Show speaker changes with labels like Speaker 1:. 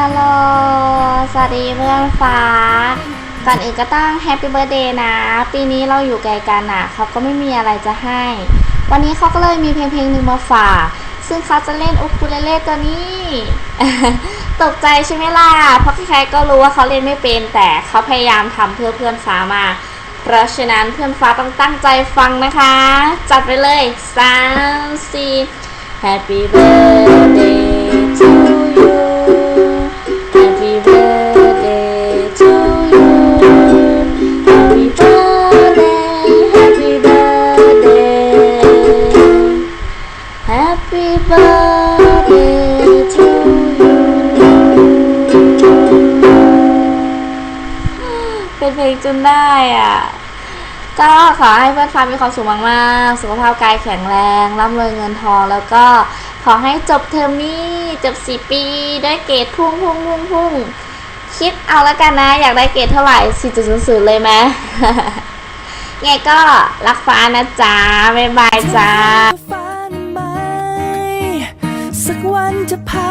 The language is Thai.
Speaker 1: สวัสดีเพื่อนฟ้า ก่อนอื่นก็ต้องแฮปปี้เบ t ร์ a เดย์นะ ปีนี้เราอยู่ไกลกันอะ เขาก็ไม่มีอะไรจะให้ วันนี้เขาก็เลยมีเพลงเพลงหนึ่งมาฝาก ซึ่งเขาจะเล่นอุคูเลเล่ตัวนี้ ตกใจใช่ไหมล่ะ เพราะใครๆก็รู้ว่าเขาเล่นไม่เป็น แต่เขาพยายามทำเพื่อเพื่อนฟ้ามา เพราะฉะนั้นเพื่อนฟ้าต้องตั้งใจฟังนะคะ จัดไปเลยสามสี่ Happy birthday to you เป็นเพลงจนได้อะ ก็ขอให้เพื่อนฟ้ามีความสุขมากๆ สุขภาพกายแข็งแรง ร่ำรวยเงินทอง แล้วก็ขอให้จบเทอมนี้ จบสี่ปี ได้เกรดพุ่งพุ่งพุ่งพุ่งคิดเอาแล้วกันนะ อยากได้เกรดเท่าไหร่ 4.00 เลยไหมไงก็รักฟ้านะจ๊ะ บ๊ายบายจ้า
Speaker 2: วันจะพา